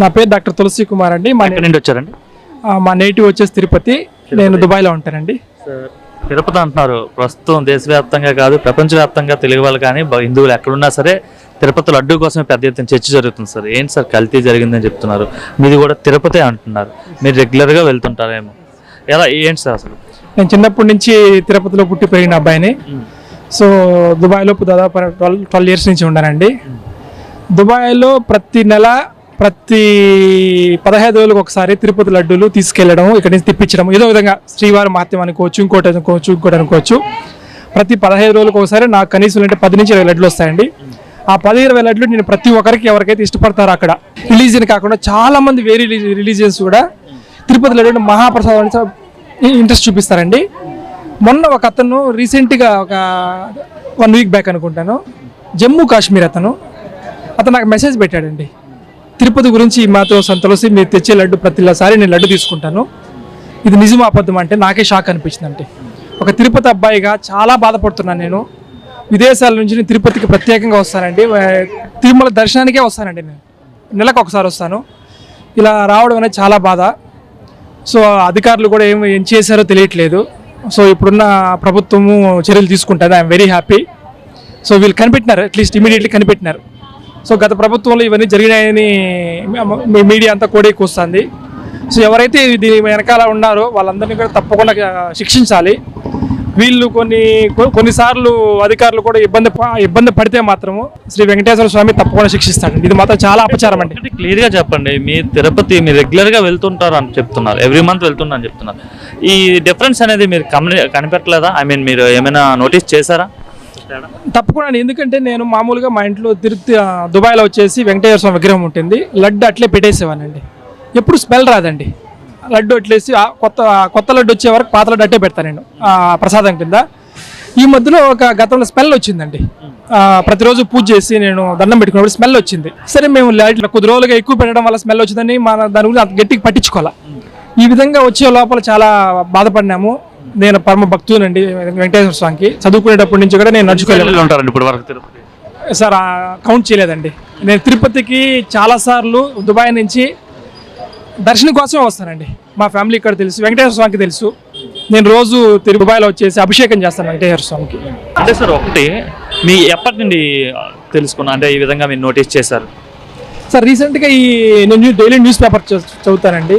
నా పేరు డాక్టర్ తులసి కుమార్ అండి. మా నుండి వచ్చారండి? మా నేటివ్ వచ్చేసి తిరుపతి. నేను దుబాయ్లో ఉంటానండి. తిరుపతి అంటున్నారు. ప్రస్తుతం దేశవ్యాప్తంగా కాదు ప్రపంచవ్యాప్తంగా తెలుగు వాళ్ళు కానీ హిందువులు ఎక్కడున్నా సరే తిరుపతి లడ్డు కోసమే పెద్ద ఎత్తున చర్చ జరుగుతుంది సార్. ఏంటి సార్ కల్తీ జరిగిందని చెప్తున్నారు? మీది కూడా తిరుపతి అంటున్నారు. మీరు రెగ్యులర్గా వెళ్తుంటారేమో. ఎలా ఏంటి సార్ అసలు? నేను చిన్నప్పటి నుంచి తిరుపతిలో పుట్టి పెరిగిన అబ్బాయిని. సో దుబాయ్లో దాదాపు ట్వెల్వ్ ట్వెల్వ్ ఇయర్స్ నుంచి ఉన్నానండి దుబాయ్లో ప్రతి నెల ప్రతి పదహైదు రోజులకు ఒకసారి తిరుపతి లడ్డూలు తీసుకెళ్ళడం ఇక్కడి నుంచి తిప్పించడం. ఏదో విధంగా శ్రీవారి మహత్యం అనుకోవచ్చు ఇంకోటి అనుకోవచ్చు ఇంకోటి అనుకోవచ్చు. ప్రతి పదహైదు రోజులకు ఒకసారి నాకు కనీసం అంటే పది నుంచి ఇరవై లడ్లు వస్తాయండి. ఆ పది ఇరవై లడ్లు నేను ప్రతి ఒక్కరికి ఎవరికైతే ఇష్టపడతారో అక్కడ. రిలీజియన్ కాకుండా చాలా మంది వేరే రిలీజియన్స్ కూడా తిరుపతి లడ్డు మహాప్రసాదం ఇంట్రెస్ట్ చూపిస్తారండి. మొన్న ఒక అతను రీసెంట్గా ఒక వన్ వీక్ బ్యాక్ అనుకుంటాను. జమ్మూ కాశ్మీర్ అతను. అతను నాకు మెసేజ్ పెట్టాడండి. తిరుపతి గురించి మాతో సంతలోసి మీరు తెచ్చే లడ్డు ప్రతిసారి నేను లడ్డు తీసుకుంటాను. ఇది నిజం అబద్ధం అంటే నాకే షాక్ అనిపించింది అంటే ఒక తిరుపతి అబ్బాయిగా చాలా బాధపడుతున్నాను నేను. విదేశాల నుంచి నేను తిరుపతికి ప్రత్యేకంగా వస్తానండి. తిరుమల దర్శనానికే వస్తానండి నేను. నెలకు ఒకసారి వస్తాను. ఇలా రావడం అనేది చాలా బాధ. సో అధికారులు కూడా ఏం ఏం చేశారో తెలియట్లేదు. సో ఇప్పుడున్న ప్రభుత్వము చర్యలు తీసుకుంటుంది. I'm very happy. సో వీళ్ళు కనిపెట్టినారు. అట్లీస్ట్ ఇమీడియట్లీ కనిపెట్టినారు. సో గత ప్రభుత్వంలో ఇవన్నీ జరిగినాయని మీ- మీడియా అంతా కూడా ఎక్కువ వస్తుంది సో ఎవరైతే దీని వెనకాల ఉన్నారో వాళ్ళందరినీ కూడా తప్పకుండా శిక్షించాలి. వీళ్ళు కొన్ని కొన్నిసార్లు అధికారులు కూడా ఇబ్బంది ఇబ్బంది పడితే మాత్రము శ్రీ వెంకటేశ్వర స్వామి తప్పకుండా శిక్షిస్తాడు. ఇది మాత్రం చాలా అపచారం అండి. క్లియర్గా చెప్పండి. మీ తిరుపతి మీరు రెగ్యులర్గా వెళ్తుంటారు అని చెప్తున్నారు. ఎవ్రీ మంత్ వెళ్తున్నా అని చెప్తున్నారు. ఈ డిఫరెన్స్ అనేది మీరు కమని కనిపెట్టలేదా? ఐ మీన్ మీరు ఏమైనా నోటీస్ చేశారా? తప్పకుండా ఎందుకంటే నేను మామూలుగా మా ఇంట్లో తిరుపతి దుబాయ్లో వచ్చేసి వెంకటేశ్వర స్వామి విగ్రహం ఉంటుంది. లడ్డు అట్లే పెట్టేసేవానండి. ఎప్పుడు స్మెల్ రాదండి. లడ్డు అట్లేసి కొత్త కొత్త లడ్డు వచ్చే వరకు పాత లడ్డు అట్టే పెడతాను నేను ప్రసాదం కింద. ఈ మధ్యలో ఒక గతంలో స్మెల్ వచ్చిందండి. ప్రతిరోజు పూజ చేసి నేను దండం పెట్టుకున్నప్పుడు స్మెల్ వచ్చింది. సరే మేము లైట్ కొద్ది రోజులుగా ఎక్కువ పెట్టడం వల్ల స్మెల్ వచ్చిందని మన దాని గురించి అంత గట్టిగా పట్టించుకోవాలి. ఈ విధంగా వచ్చే లోపల చాలా బాధపడినాము. నేను పరమ భక్తునండి వెంకటేశ్వర స్వామికి. చదువుకునేటప్పటి నుంచి కూడా నేను నడుచుకోలేదు. ఉంటారండి ఇప్పుడు వరకు తిరుపతి? సార్ కౌంట్ చేయలేదండి. నేను తిరుపతికి చాలాసార్లు దుబాయ్ నుంచి దర్శనం కోసమే వస్తానండి. మా ఫ్యామిలీ ఇక్కడ తెలుసు వెంకటేశ్వర స్వామికి తెలుసు. నేను రోజు తిరు దుబాయ్లో వచ్చేసి అభిషేకం చేస్తాను వెంకటేశ్వర స్వామికి. అంటే సార్ ఒకటి మీ ఎప్పటి నుండి తెలుసుకున్నా అంటే ఈ విధంగా మీరు నోటీస్ చేశారు? సార్ రీసెంట్గా ఈ నేను డైలీ న్యూస్ పేపర్ చదువుతానండి.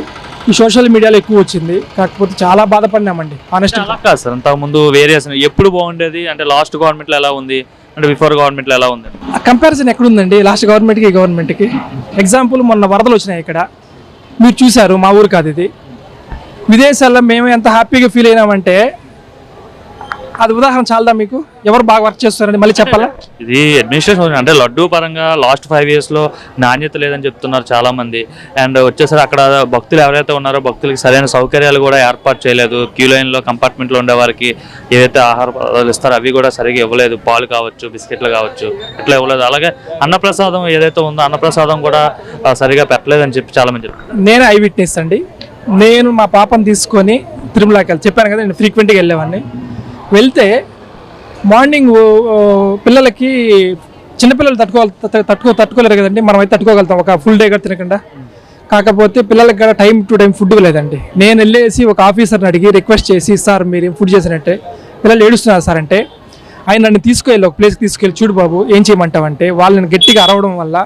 ఈ సోషల్ మీడియాలో ఎక్కువ వచ్చింది. కాకపోతే చాలా బాధపడినామండి ఆనెస్ట్ అలా కాదు సార్ అంతకు ముందు వేరియేషన్ ఎప్పుడు బాగుండేది? అంటే లాస్ట్ గవర్నమెంట్లో ఎలా ఉంది? అంటే బిఫోర్ గవర్నమెంట్లో ఎలా ఉంది? కంపారిజన్ ఎక్కడుందండి? లాస్ట్ గవర్నమెంట్కి ఈ గవర్నమెంట్కి ఎగ్జాంపుల్ మొన్న వరదలు వచ్చినాయి ఇక్కడ. మీరు చూశారు మా ఊరు కాదు ఇది. విదేశాల్లో మేము ఎంత హ్యాపీగా ఫీల్ అయినామంటే అది ఉదాహరణ చాలదా మీకు? ఎవరు బాగా వర్క్ చేస్తారండి మళ్ళీ చెప్పాలా? ఇది అడ్మినిస్ట్రేషన్ అంటే లడ్డూ పరంగా లాస్ట్ ఫైవ్ ఇయర్స్లో నాణ్యత లేదని చెప్తున్నారు చాలా మంది అండ్ వచ్చేసరి అక్కడ భక్తులు ఎవరైతే ఉన్నారో భక్తులకి సరైన సౌకర్యాలు కూడా ఏర్పాటు చేయలేదు. క్యూ లైన్లో కంపార్ట్మెంట్లో ఉండే వారికి ఏదైతే ఆహార పదార్థాలు ఇస్తారో అవి కూడా సరిగా ఇవ్వలేదు. పాలు కావచ్చు బిస్కెట్లు కావచ్చు ఇట్లా ఇవ్వలేదు. అలాగే అన్నప్రసాదం ఏదైతే ఉందో అన్నప్రసాదం కూడా సరిగా పెట్టలేదని చెప్పి చాలా మంది చెప్తున్నారు. నేను ఐ విట్నెస్ అండి. నేను మా పాపను తీసుకొని తిరుమలకి వెళ్ళి చెప్పాను కదా నేను ఫ్రీక్వెంట్గా వెళ్ళేవాడిని. వెళ్తే మార్నింగ్ పిల్లలకి చిన్నపిల్లలు తట్టుకోవాలి తట్టుకో తట్టుకోలేరు కదండి. మనం అయితే తట్టుకోగలుగుతాం. ఒక ఫుల్ డే కూడా తినకుండా కాకపోతే పిల్లలకి కూడా టైం టు టైం ఫుడ్ లేదండి నేను వెళ్ళేసి ఒక ఆఫీసర్ని అడిగి రిక్వెస్ట్ చేసి సార్ మీరు ఫుడ్ చేసినట్టే. పిల్లలు ఏడుస్తున్నారు సార్ అంటే ఆయన నన్ను తీసుకెళ్ళి ఒక ప్లేస్కి తీసుకెళ్ళి చూడు బాబు ఏం చేయమంటావంటే వాళ్ళని గట్టిగా అరవడం వల్ల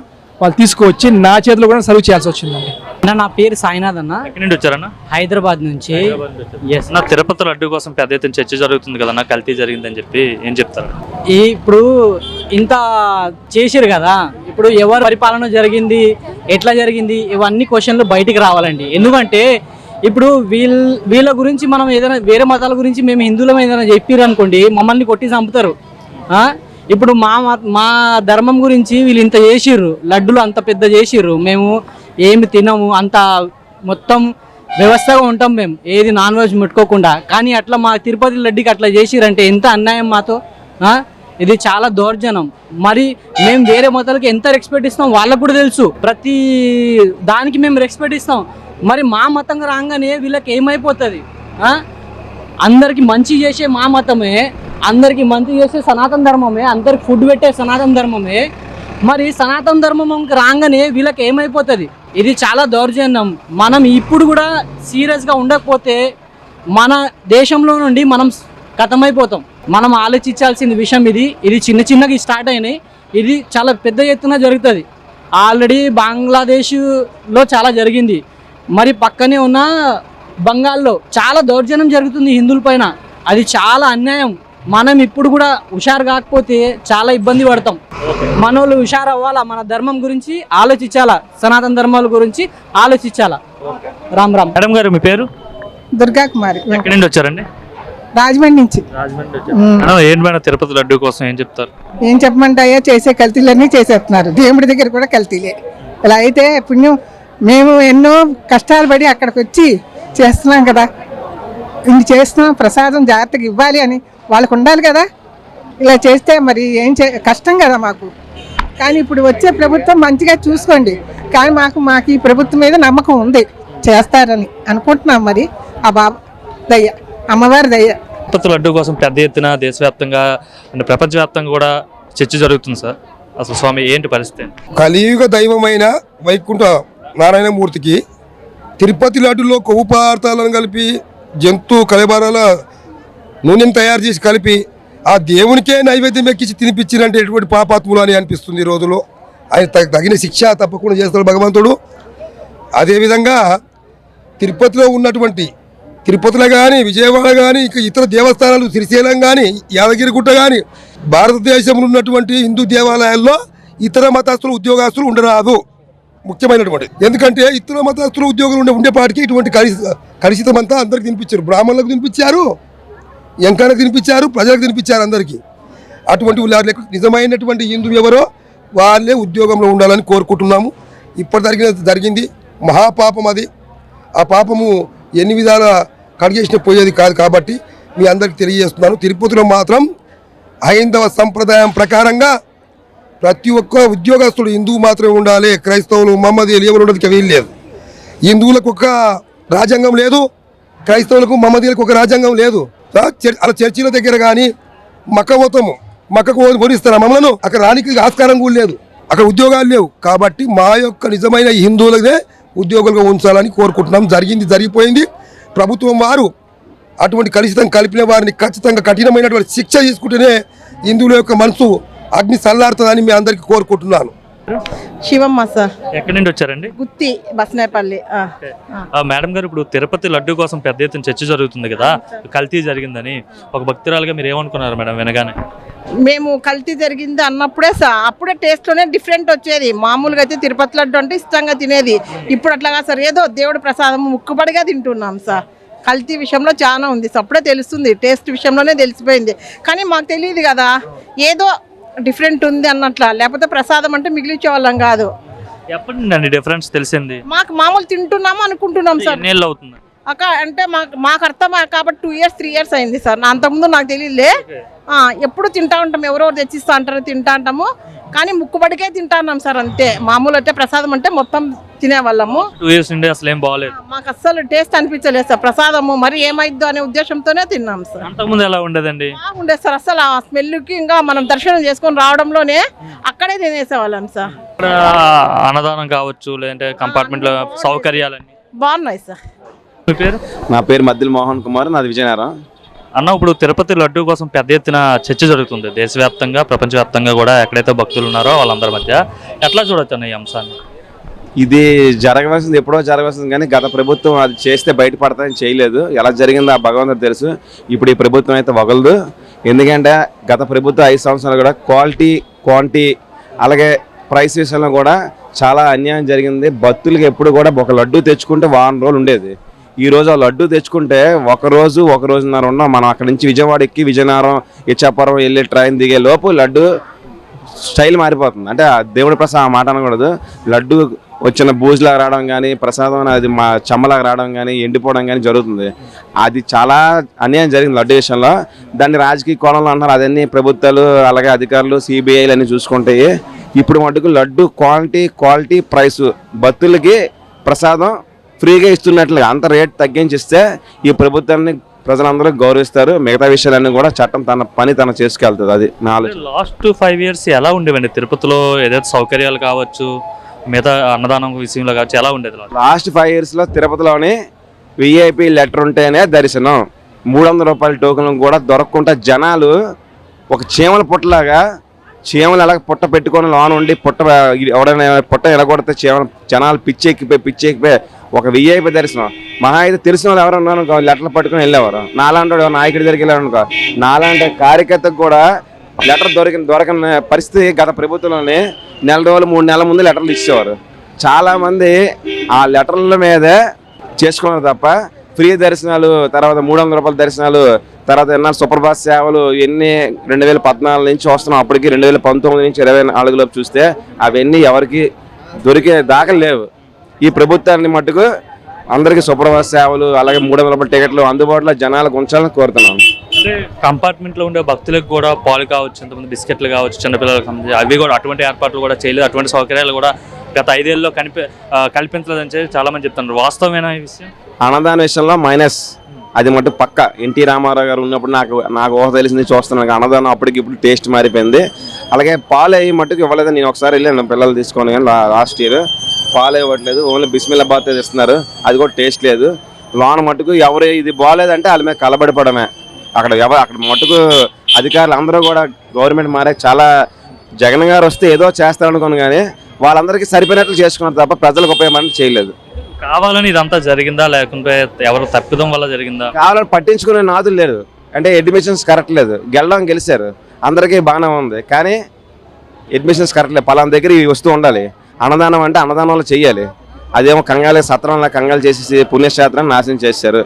వాళ్ళు తీసుకువచ్చి నా చేతిలో కూడా సర్వ్ చేయాల్సి వచ్చిందండి. అన్న నా పేరు సాయినాథ్ అన్న. ఎక్కడి నుండి వచ్చారన్నా? హైదరాబాద్ నుంచి. ఎస్ నా తిరుపతి లడ్డు కోసం పెద్ద ఎత్తున చర్చ జరుగుతుంది కదా నా కల్తీ జరిగిందని చెప్పి ఏం చెప్తారు? ఈ ఇప్పుడు ఇంత చేసిరు కదా ఇప్పుడు ఎవరు పరిపాలన జరిగింది ఎట్లా జరిగింది ఇవన్నీ క్వశ్చన్లు బయటికి రావాలండి. ఎందుకంటే ఇప్పుడు వీళ్ళ వీళ్ళ గురించి మనం ఏదైనా వేరే మతాల గురించి మేము హిందువులం ఏదైనా చెప్పారు అనుకోండి మమ్మల్ని కొట్టి చంపుతారు. ఆ? ఇప్పుడు మా మా ధర్మం గురించి వీళ్ళు ఇంత చేసిర్రు. లడ్డులు అంత పెద్ద చేసిర్రు. మేము ఏమి తినము. అంత మొత్తం వ్యవస్థగా ఉంటాం మేము. ఏది నాన్ వెజ్ ముట్టుకోకుండా. కానీ అట్లా మా తిరుపతి లడ్డికి అట్లా చేసిరంటే ఎంత అన్యాయం మాతో? ఇది చాలా దౌర్జనం మరి మేము వేరే మతాలకి ఎంత రెస్పెక్ట్ ఇస్తాం? వాళ్ళకు కూడా తెలుసు. ప్రతి దానికి మేము రెస్పెక్ట్ ఇస్తాం. మరి మా మతం రాగానే వీళ్ళకి ఏమైపోతుంది? అందరికి మంచి చేసే మా మతమే. అందరికి మంచి చేసే సనాతన ధర్మమే అందరికి ఫుడ్ పెట్టే సనాతన ధర్మమే. మరి సనాతన ధర్మంకి రాగానే వీళ్ళకి ఏమైపోతుంది? ఇది చాలా దౌర్జన్యం. మనం ఇప్పుడు కూడా సీరియస్గా ఉండకపోతే మన దేశంలో నుండి మనం కథమైపోతాం. మనం ఆలోచించాల్సిన విషయం ఇది. ఇది చిన్న చిన్నగా స్టార్ట్ అయినాయి. ఇది చాలా పెద్ద ఎత్తున జరుగుతుంది. ఆల్రెడీ బంగ్లాదేశ్లో చాలా జరిగింది. మరి పక్కనే ఉన్న బంగాల్లో చాలా దౌర్జన్యం జరుగుతుంది హిందువుల పైన. అది చాలా అన్యాయం. మనం ఇప్పుడు కూడా హుషారు కాకపోతే చాలా ఇబ్బంది పడతాం. మనోళ్ళు హుషారు అవ్వాలా? మన ధర్మం గురించి ఆలోచించాలా? సనాతన ధర్మాల గురించి ఆలోచించాలా? రామ్ రామ్. మేడం గారు మీ పేరు? దుర్గా కుమారి. ఎక్కడి నుండి వచ్చారండి? రాజమండ్రి నుంచి. ఏంటి మేడం తిరుపతి లడ్డు కోసం ఏం చెప్తారు? ఏం చెప్పమంటాయో చేసే కల్తీలన్నీ చేసేస్తున్నారు. దేవుడి దగ్గర కూడా కల్తీలే. ఇలా అయితే పుణ్యం మేము ఎన్నో కష్టాలు పడి అక్కడికి వచ్చి చేస్తున్నాం కదా. ఇన్ని చేస్తున్నాం ప్రసాదం జాగ్రత్తగా ఇవ్వాలి అని వాళ్ళకు ఉండాలి కదా? ఇలా చేస్తే మరి ఏం చే కష్టం కదా మాకు. కానీ ఇప్పుడు వచ్చే ప్రభుత్వం మంచిగా చూసుకోండి. కానీ మాకు మాకు ఈ ప్రభుత్వం మీద నమ్మకం ఉంది. చేస్తారని అనుకుంటున్నాం మరి. ఆ బాబా దయ్య అమ్మవారి దయ్య తిరుపతి లడ్డు కోసం పెద్ద ఎత్తున దేశవ్యాప్తంగా అంటే ప్రపంచవ్యాప్తంగా కూడా చర్చ జరుగుతుంది సార్. అసలు స్వామి ఏంటి పరిస్థితి? కలియుగ దైవమైన వైకుంఠ నారాయణమూర్తికి తిరుపతి లడ్డులో కొవ్వు పదార్థాలను కలిపి జంతు కలబారాల నూనెను తయారు చేసి కలిపి ఆ దేవునికే నైవేద్యం ఎక్కించి తినిపించినంటే ఎటువంటి పాపాత్ములు అని అనిపిస్తుంది ఈ రోజులో ఆయన తగిన శిక్ష తప్పకుండా చేస్తాడు భగవంతుడు. అదేవిధంగా తిరుపతిలో ఉన్నటువంటి తిరుపతిలో కానీ విజయవాడ కానీ ఇక ఇతర దేవస్థానాలు శ్రీశైలం కానీ యాదగిరిగుట్ట కానీ భారతదేశంలో ఉన్నటువంటి హిందూ దేవాలయాల్లో ఇతర మతస్థులు ఉద్యోగస్తులు ఉండరాదు. ముఖ్యమైనటువంటి ఎందుకంటే ఇతర మతస్థులు ఉద్యోగులు ఉండే ఉండేపాటికి ఇటువంటి కలుషి కలుషితం అంతా అందరికి తినిపించారు. బ్రాహ్మణులకు తినిపించారు. ఎంకరకు తినిపించారు ప్రజలకు తినిపించారు అందరికీ. అటువంటి వాళ్ళకు నిజమైనటువంటి హిందువు ఎవరో వాళ్ళే ఉద్యోగంలో ఉండాలని కోరుకుంటున్నాము. ఇప్పటి జరిగిన జరిగింది మహాపాపం అది. ఆ పాపము ఎన్ని విధాల కడిగేసిన పోయేది కాదు కాబట్టి మీ అందరికి తెలియజేస్తున్నాను. తిరుపతిలో మాత్రం హైందవ సంప్రదాయం ప్రకారంగా ప్రతి ఒక్క ఉద్యోగస్తుడు హిందువు మాత్రమే ఉండాలి క్రైస్తవులు మమ్మది ఎవరు ఉండదు వీల్లేదు హిందువులకు ఒక రాజ్యాంగం లేదు క్రైస్తవులకు మమ్మదీలకు ఒక రాజ్యాంగం లేదు. అలా చర్చిల దగ్గర కానీ మక్క పోతాము. మక్కకు పోనిస్తారా మమ్మలను? అక్కడ రానికి ఆస్కారం కూడా లేదు. అక్కడ ఉద్యోగాలు లేవు. కాబట్టి మా యొక్క నిజమైన హిందువులనే ఉద్యోగులుగా ఉంచాలని కోరుకుంటున్నాం. జరిగింది జరిగిపోయింది. ప్రభుత్వం వారు అటువంటి కలుషితం కలిపిన వారిని ఖచ్చితంగా కఠినమైనటువంటి శిక్ష తీసుకుంటేనే హిందువుల యొక్క మనసు అగ్ని చల్లారుతుందని మీ అందరికీ కోరుకుంటున్నాను. శివమ్మ సార్. ఎక్కడి నుండి వచ్చారండి? గుత్తి బస్నేపల్లి మేడం గారు ఇప్పుడు తిరుపతి లడ్డు కోసం పెద్ద ఎత్తున చర్చ జరుగుతుంది కదా. కల్తీ జరిగిందని ఒక భక్తురాలుగా మీరు ఏమనుకున్నారు మేడం వినగానే? మేము కల్తీ జరిగింది అన్నప్పుడే సా అప్పుడే టేస్ట్లోనే డిఫరెంట్ వచ్చేది. మామూలుగా అయితే తిరుపతి లడ్డు అంటే ఇష్టంగా తినేది. ఇప్పుడు అట్లాగా సార్. ఏదో దేవుడి ప్రసాదం ముక్కుబడిగా తింటున్నాం సార్. కల్తీ విషయంలో చాలా ఉంది. సార్ అప్పుడే తెలుస్తుంది. టేస్ట్ విషయంలోనే తెలిసిపోయింది. కానీ మాకు తెలియదు కదా. ఏదో డిఫరెంట్ ఉంది అన్నట్ల. లేకపోతే ప్రసాదం అంటే మిగిలించే వాళ్ళం కాదు. ఎప్పటి నుండి డిఫరెన్స్ తెలిసింది? మాకు మామూలు తింటున్నాము అనుకుంటున్నాం సార్. ఎన్నేళ్ళు అవుతుంది? అక్క అంటే మాకు మాకు అర్థం కాబట్టి టూ ఇయర్స్ త్రీ ఇయర్స్ అయింది సార్. అంతకుముందు నాకు తెలియలే ఆ, ఎప్పుడు తింటా ఉంటాం ఎవరెవరు తెచ్చిస్తా అంటారో తింటా ఉంటాము. కానీ ముక్కుబడికే తింటాన్నాం సార్ అంతే. మామూలు అంటే ప్రసాదం అంటే మొత్తం తినేవాళ్ళము. టూ ఇయర్స్ నుండి అసలు ఏం బాగోలేదు. మాకు అస్సలు టేస్ట్ అనిపించలేదు సార్ ప్రసాదము. మరి ఏమైద్దో అనే ఉద్దేశంతోనే తిన్నాం సార్. అంతకుముందు ఎలా ఉండేదండి? బాగుండేది సార్. అసలు ఆ స్మెల్కి ఇంకా మనం దర్శనం చేసుకొని రావడంలోనే అక్కడే తినేసేవాళ్ళం సార్. ఇక్కడ అన్నదానం కావచ్చు లేదంటే కంపార్ట్మెంట్లో సౌకర్యాలన్నీ. బాగున్నాయి సార్. మీ పేరు? నా పేరు మద్దిల మోహన్ కుమార్ నాది విజయనగరం. అన్న ఇప్పుడు తిరుపతి లడ్డు కోసం పెద్ద ఎత్తున చర్చ జరుగుతుంది. దేశవ్యాప్తంగా ప్రపంచవ్యాప్తంగా కూడా ఎక్కడైతే భక్తులు ఉన్నారో వాళ్ళందరి మధ్య. ఎట్లా చూడొచ్చు అన్న ఈ అంశాన్ని? ఇది జరగవలసింది ఎప్పుడో జరగవలసింది కానీ గత ప్రభుత్వం అది చేస్తే బయటపడతాయని చేయలేదు. ఎలా జరిగిందో ఆ భగవంతుడు తెలుసు. ఇప్పుడు ఈ ప్రభుత్వం అయితే వగలదు. ఎందుకంటే గత ప్రభుత్వం ఐదు సంవత్సరాలు కూడా క్వాలిటీ క్వాంటిటీ అలాగే ప్రైస్ విషయంలో కూడా చాలా అన్యాయం జరిగింది. భక్తులకి ఎప్పుడు కూడా ఒక లడ్డు తెచ్చుకుంటే వారం రోజులు ఉండేది. ఈ రోజు ఆ లడ్డు తెచ్చుకుంటే ఒక రోజు ఒక రోజున్నర ఉన్నాం మనం అక్కడ నుంచి విజయవాడ ఎక్కి విజయనగరం ఇచ్చాపురం వెళ్ళి ట్రైన్ దిగే లోపు లడ్డు స్టైల్ మారిపోతుంది. అంటే ఆ దేవుడి ప్రసాదం ఆ మాట అనకూడదు. లడ్డు వచ్చిన బూజులాగా రావడం కానీ ప్రసాదం అది మా చెమ్మలాగా రావడం కానీ ఎండిపోవడం కానీ జరుగుతుంది. అది చాలా అన్యాయం జరిగింది లడ్డు విషయంలో. దాన్ని రాజకీయ కోణంలో అంటున్నారు. అదన్నీ ప్రభుత్వాలు అలాగే అధికారులు సిబిఐలు అన్ని చూసుకుంటాయి. ఇప్పుడు మటుకు లడ్డు క్వాలిటీ క్వాలిటీ ప్రైస్ భక్తులకి ప్రసాదం ఫ్రీగా ఇస్తున్నట్లుగా అంత రేట్ తగ్గించిస్తే ఈ ప్రభుత్వాన్ని ప్రజలందరూ గౌరవిస్తారు. మిగతా విషయాలన్నీ కూడా చట్టం తన పని తన చేసుకెళ్తుంది. అది నా ఆలోచన. లాస్ట్ ఫైవ్ ఇయర్స్ ఎలా ఉండేవండి? తిరుపతిలో ఏదైతే సౌకర్యాలు కావచ్చు మిగతా అన్నదానం విషయంలో కావచ్చు ఎలా ఉండేది? లాస్ట్? ఫైవ్ ఇయర్స్లో తిరుపతిలోని విఐపి లెటర్ ఉంటేనే దర్శనం. మూడు వందల రూపాయల టోకెన్లు కూడా దొరకకుండా జనాలు ఒక చీమల పుట్టలాగా చీమలు ఎలా పుట్ట పెట్టుకొని లోన ఉండి పుట్ట ఎవడైనా పుట్ట ఎలగొడితే చీమల జనాలు పిచ్చెక్కిపోయి పిచ్చెక్కిపోయి ఒక విఐపి దర్శనం. మహా అయితే తెలిసిన వాళ్ళు ఎవరు ఉన్నారనుకో లెటర్లు పట్టుకుని వెళ్ళేవారు. నాలాంటి వాడు నాయకుడి దగ్గరికి వెళ్ళారనుకో నాలాంటి కార్యకర్తకు కూడా లెటర్ దొరికిన దొరకని పరిస్థితి గత ప్రభుత్వంలోనే నెల రోజులు మూడు నెలల ముందు లెటర్లు ఇచ్చేవారు. చాలామంది ఆ లెటర్ల మీదే చేసుకున్నారు తప్ప ఫ్రీ దర్శనాలు తర్వాత మూడు వందల రూపాయల దర్శనాలు తర్వాత ఎన్నో సూపర్ బాస్ సేవలు ఎన్ని రెండు వేల పద్నాలుగు నుంచి వస్తున్నాం అప్పటికి రెండు వేల పంతొమ్మిది నుంచి ఇరవై నాలుగులోపు చూస్తే అవన్నీ ఎవరికి దొరికే దాఖలు లేవు. ఈ ప్రభుత్వాన్ని మట్టుకు అందరికీ సూపర్ బాస్ సేవలు అలాగే మూడు వందల రూపాయల టికెట్లు అందుబాటులో జనాలకు ఉంచాలని కోరుతున్నాను అంటే కంపార్ట్మెంట్లో ఉండే భక్తులకు కూడా పాలు కావచ్చు ఇంతమంది బిస్కెట్లు కావచ్చు చిన్నపిల్లలకు అవి కూడా అటువంటి ఏర్పాట్లు కూడా చేయలేదు. అటువంటి సౌకర్యాలు కూడా గత ఐదేళ్ళలో కనిపి కల్పించలేదని చెప్పి చాలా మంది చెప్తున్నారు. వాస్తవమైన ఈ విషయం? అన్నదాన విషయంలో మైనస్. అది మటు పక్క. ఎన్టీ రామారావు గారు ఉన్నప్పుడు నాకు నాకు ఊహ తెలిసింది చూస్తున్నాను. అన్నదానం అప్పటికి ఇప్పుడు టేస్ట్ మారిపోయింది. అలాగే పాలు అయ్యి మట్టుకు ఇవ్వలేదు నేను ఒకసారి వెళ్ళాను పిల్లలు తీసుకొని కానీ లాస్ట్ ఇయర్. పాలు ఇవ్వట్లేదు ఓన్లీ బిస్మిల్లాబాద్ ఇస్తున్నారు అది కూడా టేస్ట్ లేదు. లోన మట్టుకు ఎవరు ఇది బాగాలేదంటే వాళ్ళ మీద కలబడిపోవడమే. అక్కడ ఎవరు అక్కడ మట్టుకు అధికారులు అందరూ కూడా గవర్నమెంట్ మారే చాలా జగన్ గారు వస్తే ఏదో చేస్తారనుకోను కానీ వాళ్ళందరికీ సరిపోయినట్లు చేసుకున్నారు తప్ప ప్రజలకు ఉపయోగం చేయలేదు. కావాలని ఇదంతా జరిగిందా? లేకుంటే ఎవరు తప్పిదం వల్ల జరిగిందా? కావాలని పట్టించుకునే నాదులు లేరు. అంటే అడ్మిషన్స్ కరెక్ట్ లేదు. గెలడం గెలిచారు. అందరికీ బాగానే ఉంది. కానీ అడ్మిషన్స్ కరెక్ట్ లేదు. పలానా దగ్గర ఇవి వస్తూ ఉండాలి. అన్నదానం అంటే అన్నదానంలో చేయాలి అదేమో కంగాలి సత్రంలో కంగాలు చేసేసి పుణ్యక్షేత్రాన్ని నాశనం చేశారు